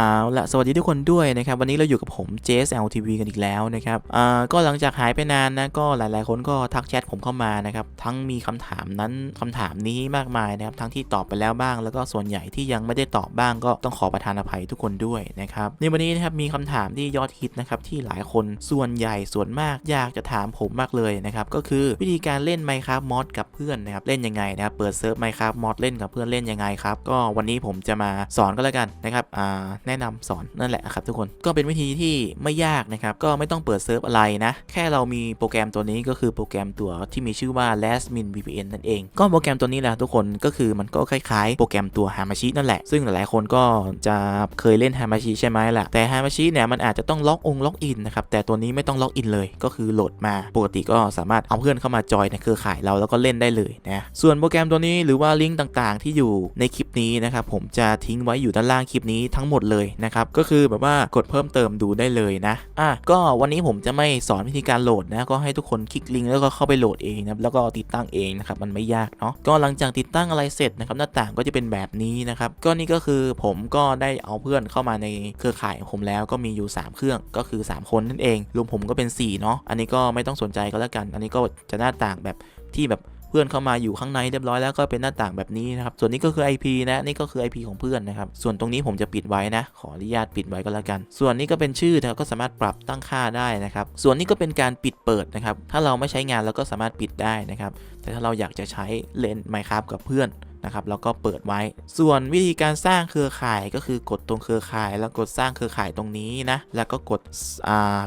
เอาละสวัสดีทุกคนด้วยนะครับ วันนี้เราอยู่กับผม JSL TV กันอีกแล้วนะครับอ่าก็หลังจากหายไปนานนะ ก็หลายๆ คนก็ทักแชทผมเข้ามานะครับ ทั้งมีคำถามนั้นคำถามนี้มากมายนะครับ ทั้งที่ตอบไปแล้วบ้าง แล้วก็ส่วนใหญ่ที่ยังไม่ได้ตอบบ้าง ก็ต้องขอประทานอภัยทุกคนด้วยนะครับ ในวันนี้นะครับมีคำถามที่ยอดฮิตนะครับที่หลายคนส่วนใหญ่ส่วนมากอยากจะถามผมมากเลยนะครับ ก็คือวิธีการเล่น Minecraft Mod กับเพื่อนนะครับ เล่นยังไงนะครับ เปิดเซิร์ฟ Minecraft Mod เล่นกับเพื่อนเล่นยังไงครับ ก็วันนี้ผมจะมาสอนก็แล้วกันนะครับ อ่าแนะนำสอนนั่นแหละครับทุกคนก็เป็นวิธีที่ไม่ยากนะครับ ก็ไม่ต้องเปิดเซิร์ฟอะไรนะ แค่เรามีโปรแกรมตัวนี้ก็คือโปรแกรมตัวที่มีชื่อว่า last min vpn นั่นเอง ก็โปรแกรมตัวนี้แหละทุกคนก็คือมันก็คล้ายๆ โปรแกรมตัว hamachi นั่นแหละ ซึ่งหลายๆคนก็จะเคยเล่น hamachi ใช่ไหมล่ะ แต่ hamachi เนี่ยมันอาจจะต้องล็อกองล็อกอินนะครับ แต่ตัวนี้ไม่ต้องล็อกอินเลย ก็คือโหลดมา ปกติก็สามารถเอาเพื่อนเข้ามาจอยในเครือข่ายเราแล้วก็เล่นได้เลยนะ ส่วนโปรแกรมตัวนี้หรือว่าลิงก์ต่างๆ ที่อยู่ในคลิปนี้นะครับผมจะทิ้งไว้อยู่ด้านล่างคลิปนี้ทั้งหมดเลยนะครับก็คือแบบว่ากดเพิ่มเติมดูได้เลยนะอะก็วันนี้ผมจะไม่สอนวิธีการโหลดนะก็ให้ทุกคนคลิกลิงก์แล้วก็เข้าไปโหลดเองนะแล้วก็ติดตั้งเองนะครับมันไม่ยากเนาะก็หลังจากติดตั้งอะไรเสร็จนะครับหน้าต่างก็จะเป็นแบบนี้นะครับก็นี่ก็คือผมก็ได้เอาเพื่อนเข้ามาในเครือข่ายผมแล้วก็มีอยู่ 3 เครื่องก็คือ 3 คนนั่นเองรวมผมก็เป็น4เนาะอันนี้ก็ไม่ต้องสนใจก็แล้วกัน อันนี้ก็จะหน้าต่างแบบที่แบบ เพื่อนเข้ามาอยู่ข้างในเรียบร้อยแล้วก็เป็นหน้าต่างแบบนี้นะครับ ส่วนนี้ก็คือ IP นะ นี่ก็คือ IP ของเพื่อนนะครับ ส่วนตรงนี้ผมจะปิดไว้นะ ขออนุญาตปิดไว้ก็แล้วกัน ส่วนนี้ก็เป็นชื่อเราก็สามารถปรับตั้งค่าได้นะครับ ส่วนนี้ก็เป็นการปิดเปิดนะครับ ถ้าเราไม่ใช้งานเราก็สามารถปิดได้นะครับ แต่ถ้าเราอยากจะใช้เล่น Minecraft กับเพื่อน นะครับแล้วก็เปิดไว้ ส่วนวิธีการสร้างเครือข่ายก็คือกดตรงเครือข่าย แล้วกดสร้างเครือข่ายตรงนี้นะ แล้วก็กด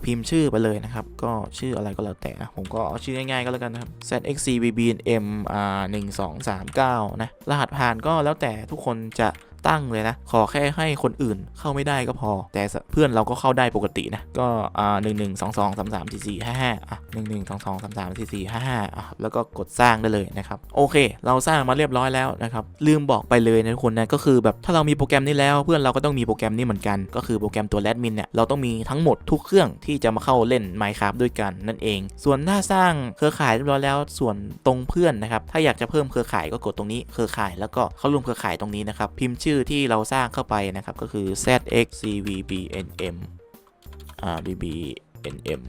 พิมพ์ชื่อไปเลยนะครับ ก็ชื่ออะไรก็แล้วแต่นะผมก็เอาชื่อง่ายๆก็แล้วกันนะครับ zxcbbnm อ่า1239นะรหัสผ่านก็แล้วแต่ทุกคนจะ ตั้งเลยนะ ขอแค่ให้คนอื่นเข้าไม่ได้ก็พอ แต่เพื่อนเราก็เข้าได้ปกตินะ ก็อ่าหนึ่งหนึ่งสองสองสามสามสี่สี่ห้าห้าอะหนึ่งหนึ่งสองสองสามสามสี่สี่ห้าห้าอะแล้วก็กดสร้างได้เลยนะครับ โอเค เราสร้างมาเรียบร้อยแล้วนะครับลืมบอกไปเลยนะทุกคนนะก็คือแบบถ้าเรามีโปรแกรมนี้แล้วเพื่อนเราก็ต้องมีโปรแกรมนี้เหมือนกัน ก็คือโปรแกรมตัว Admin เนี่ยเราต้องมีทั้งหมดทุกเครื่องที่จะมาเข้าเล่น Minecraft ด้วยกันนั่นเอง ส่วนถ้าสร้างเครือข่ายเรียบร้อยแล้วส่วนตรงเพื่อนนะครับถ้าอยากจะเพิ่มเครือข่ายก็กดตรงนี้เครือข่าย แล้วก็เข้าร่วมเครือข่ายตรงนี้นะครับพิมพ์ชื่อื่อที่เราสร้างเข้าไปนะครับ ก็คือ zxcvbnm อ่า bbnm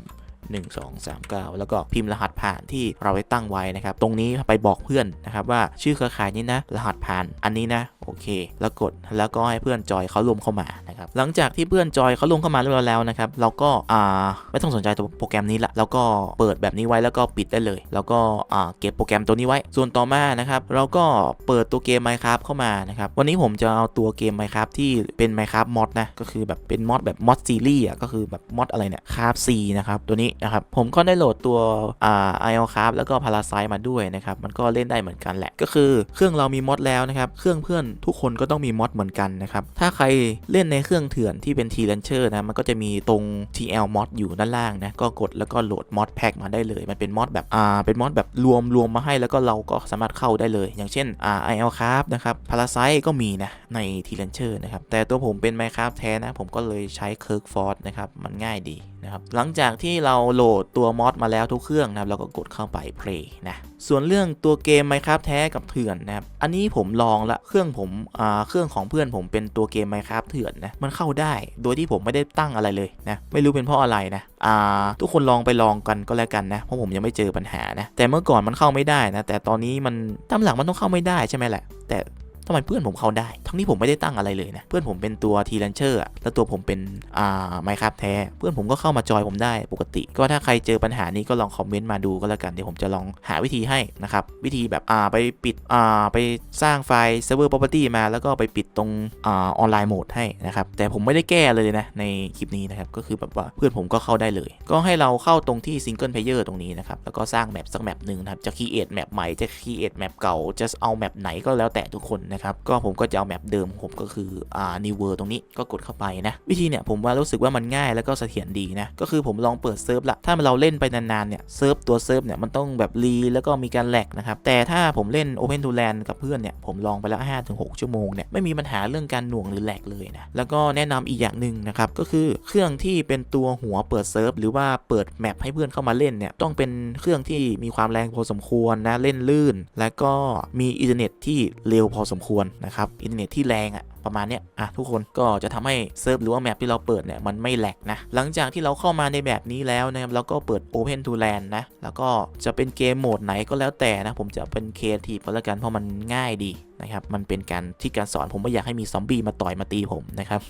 1 2 3 9 แล้วก็พิมพ์รหัสผ่านที่เราได้ตั้งไว้นะครับ ตรงนี้ไปบอกเพื่อนนะครับว่าชื่อเครือข่ายนี้นะ รหัสผ่านอันนี้นะ โอเค แล้วกดแล้วก็ให้เพื่อนจอยเขารวมเข้ามานะครับ หลังจากที่เพื่อนจอยเขารวมเข้ามาเรียบร้อยแล้วนะครับเราก็อ่าไม่ต้องสนใจตัวโปรแกรมนี้ละแล้วก็เปิดแบบนี้ไว้แล้วก็ปิดได้เลย แล้วก็อ่าเก็บโปรแกรมตัวนี้ไว้ ส่วนต่อมานะครับเราก็เปิดตัวเกม Minecraft เข้ามานะครับวันนี้ผมจะเอาตัวเกม Minecraft ที่เป็น Minecraft mod นะก็คือแบบเป็นมอดแบบมอดซีรีส์อะก็คือแบบมอดอะไรเนี่ยคราฟซีนะครับตัวนี้นะครับผมก็ได้โหลดตัวอ่าไอออคราฟแล้วก็พาราไซมาด้วยนะครับมันก็เล่นได้เหมือนกันแหละ ก็คือเครื่องเรามีมอดแล้วนะครับเครื่องเพื่อนทุกคนก็ต้องมีมอดเหมือนกันนะครับถ้าใครเล่นในเครื่องเถื่อนที่เป็น T Launcher นะ มันก็จะมีตรง TL mod อยู่ด้านล่างนะ ก็กดแล้วก็โหลด mod pack มาได้เลย มันเป็น mod แบบอ่าเป็น mod แบบรวมรวมมาให้แล้วก็เราก็สามารถเข้าได้เลย อย่างเช่นอ่า IL Craft นะครับ Parasite ก็มีนะใน T Launcher นะครับ แต่ตัวผมเป็น Minecraft แท้นะ ผมก็เลยใช้ Kirk Force นะครับ มันง่ายดี นะครับหลังจากที่เราโหลดตัวมอดมาแล้วทุกเครื่องนะครับเราก็กดเข้าไป Play นะส่วนเรื่องตัวเกม Minecraft แท้กับเถื่อนนะครับอันนี้ผมลองละเครื่องผมอ่าเครื่องของเพื่อนผมเป็นตัวเกม Minecraft เถื่อนนะมันเข้าได้ โดยที่ผมไม่ได้ตั้งอะไรเลยนะไม่รู้เป็นเพราะอะไรนะอ่าทุกคนลองไปลองกันก็แล้วกันนะเพราะผมยังไม่เจอปัญหานะแต่เมื่อก่อนมันเข้าไม่ได้นะแต่ตอนนี้มันตามหลังมันต้องเข้าไม่ได้ใช่ไหมแหละแต่ ทำไมเพื่อนผมเข้าได้ ทั้งนี้ผมไม่ได้ตั้งอะไรเลยนะ เพื่อนผมเป็นตัวทีลันเชอร์แล้วตัวผมเป็นอ่าไมครับแท้ เพื่อนผมก็เข้ามาจอยผมได้ปกติ ก็ถ้าใครเจอปัญหานี้ก็ลองคอมเมนต์มาดูก็แล้วกัน เดี๋ยวผมจะลองหาวิธีให้นะครับ วิธีแบบอ่าไปปิดอ่าไปสร้างไฟล์ server property มาแล้วก็ไปปิดตรงอ่าออนไลน์โหมดให้นะครับ แต่ผมไม่ได้แก้เลยนะในคลิปนี้นะครับ ก็คือแบบว่าเพื่อนผมก็เข้าได้เลย ก็ให้เราเข้าตรงที่ single player ตรงนี้นะครับ แล้วก็สร้างแมปสักแมปหนึ่งนะครับ จะ create แมปใหม่ จะ create แมปเก่า จะเอาแมปไหนก็แล้วแต่ทุกคนนะครับ ก็ผมก็จะเอาแมปเดิมผมก็คืออ่า new world ตรงนี้ก็กดเข้าไปนะ วิธีเนี่ยผมว่ารู้สึกว่ามันง่ายแล้วก็เสถียรดีนะ ก็คือผมลองเปิดเซิร์ฟละถ้าเราเล่นไปนานๆเนี่ยเซิร์ฟตัวเซิร์ฟเนี่ยมันต้องแบบรีแล้วก็มีการแหลกนะครับ แต่ถ้าผมเล่น Open to Land กับเพื่อนเนี่ยผมลองไปแล้ว5-6 ชั่วโมงเนี่ยไม่มีปัญหาเรื่องการหน่วงหรือแหลกเลยนะแล้วก็แนะนำอีกอย่างหนึ่งนะครับก็คือเครื่องที่เป็นตัวหัวเปิดเซิร์ฟหรือว่าเปิดแมปให้เพื่อนเข้ามาเล่นเนี่ยต้องเป็นเครื่องที่มีความแรงพอสมควรนะเล่นลื่น แล้วก็มีอินเทอร์เน็ตที่เร็วพอสมควรนะครับอินเทอร์เน็ตที่แรงอะประมาณเนี้ยอะทุกคนก็จะทำให้เซิร์ฟหรือว่าแมปที่เราเปิดเนี่ยมันไม่แหลกนะหลังจากที่เราเข้ามาในแบบนี้แล้วนะครับเราก็เปิด Open to Land นะแล้วก็จะเป็นเกมโหมดไหนก็แล้วแต่นะผมจะเป็นเคทีฟก็แล้วกันเพราะมันง่ายดีนะครับมันเป็นการที่การสอนผมไม่อยากให้มีซอมบี้มาต่อยมาตีผมนะครับ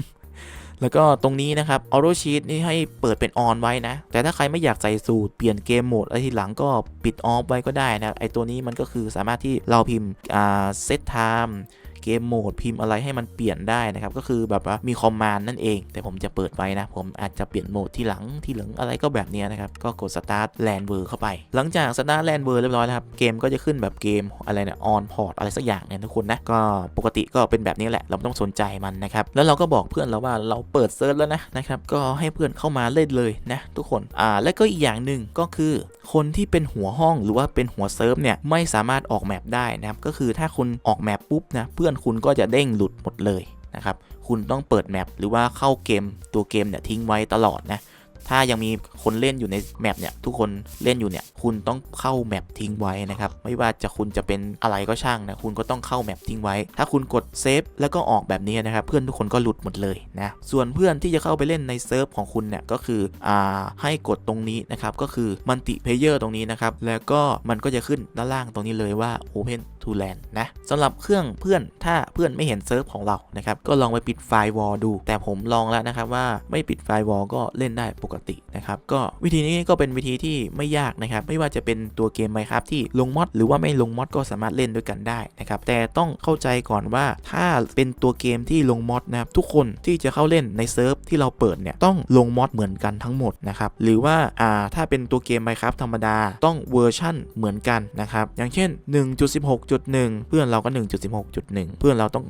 แล้วก็ตรงนี้นะครับออโตชีตนี่ให้เปิดเป็นออนไว้นะ แต่ถ้าใครไม่อยากใส่สูตรเปลี่ยนเกมโหมดอะไรทีหลังก็ปิดออฟไว้ก็ได้นะไอตัวนี้มันก็คือสามารถที่เราพิมพ์เซตไทม์ เกมโหมดพิมพ์อะไรให้มันเปลี่ยนได้นะครับ ก็คือแบบว่ามีคอมมานด์นั่นเอง แต่ผมจะเปิดไว้นะ ผมอาจจะเปลี่ยนโหมดที่หลังที่หลังอะไรก็แบบนี้นะครับ ก็กด Start Land World เข้าไป หลังจาก Start Land World เรียบร้อยแล้วครับ เกมก็จะขึ้นแบบเกมอะไรเนี่ย on port อะไรสักอย่างเนี่ยทุกคนนะ ก็ปกติก็เป็นแบบนี้แหละ เราต้องสนใจมันนะครับ แล้วเราก็บอกเพื่อนเราว่าเราเปิดเซิร์ฟแล้วนะนะครับ ก็ให้เพื่อนเข้ามาเล่นเลยนะทุกคน อ่า และก็อีกอย่างหนึ่งก็คือ คนที่เป็นหัวห้องหรือว่าเป็นหัวเซิร์ฟเนี่ยไม่สามารถออกแมปได้นะครับ ก็คือถ้าคุณออกแมปปุ๊บนะเพื่อนคุณก็จะเด้งหลุดหมดเลยนะครับ คุณต้องเปิดแมปหรือว่าเข้าเกมตัวเกมเนี่ยทิ้งไว้ตลอดนะ ถ้ายังมีคนเล่นอยู่ในแมปเนี่ยทุกคนเล่นอยู่เนี่ยคุณต้องเข้าแมปทิ้งไว้นะครับไม่ว่าจะคุณจะเป็นอะไรก็ช่างนะคุณก็ต้องเข้าแมปทิ้งไว้ ถ้าคุณกดเซฟแล้วก็ออกแบบนี้นะครับเพื่อนทุกคนก็หลุดหมดเลยนะส่วนเพื่อนที่จะเข้าไปเล่นในเซิร์ฟของคุณเนี่ยก็คืออ่าให้กดตรงนี้นะครับก็คือมัลติเพเยอร์ตรงนี้นะครับแล้วก็มันก็จะขึ้นด้านล่างตรงนี้เลยว่า Open to Land นะสำหรับเครื่องเพื่อนถ้าเพื่อนไม่เห็นเซิร์ฟของเรานะครับก็ลองไปปิดไฟวอลดู แต่ผมลองแล้วนะครับว่าไม่ปิดไฟวอลก็เล่นได้ปกตินะครับก็วิธีนี้ก็เป็นวิธีที่ไม่ยากนะครับไม่ว่าจะเป็นตัวเกมไมครับที่ลงมอดหรือว่าไม่ลงมอดก็สามารถเล่นด้วยกันได้นะครับแต่ต้องเข้าใจก่อนว่าถ้าเป็นตัวเกมที่ลงมอดนะครับทุกคนที่จะเข้าเล่นในเซิร์ฟที่เราเปิดเนี่ยต้องลงมอดเหมือนกันทั้งหมดนะครับหรือว่าอ่าถ้าเป็นตัวเกมไมครับธรรมดาต้องเวอร์ชั่นเหมือนกันนะครับอย่างเช่น 1.16.1 เพื่อนเราก็ 1.16.1 เพื่อนเราต้อง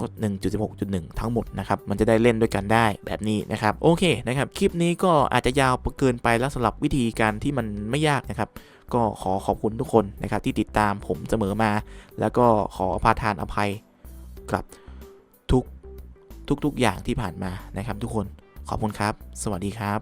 1.16.1 ทั้งหมดนะครับมันจะได้เล่นด้วยกันได้แบบนี้นะครับโอเคนะครับคลิปนี้ก็อาจจะยาวเกินไปแล้วสำหรับวิธีการที่มันไม่ยากนะครับ ก็ขอขอบคุณทุกคนนะครับที่ติดตามผมเสมอมา แล้วก็ขอพาทานอภัยกับทุกทุกๆอย่างที่ผ่านมานะครับ ทุกคนขอบคุณครับ สวัสดีครับ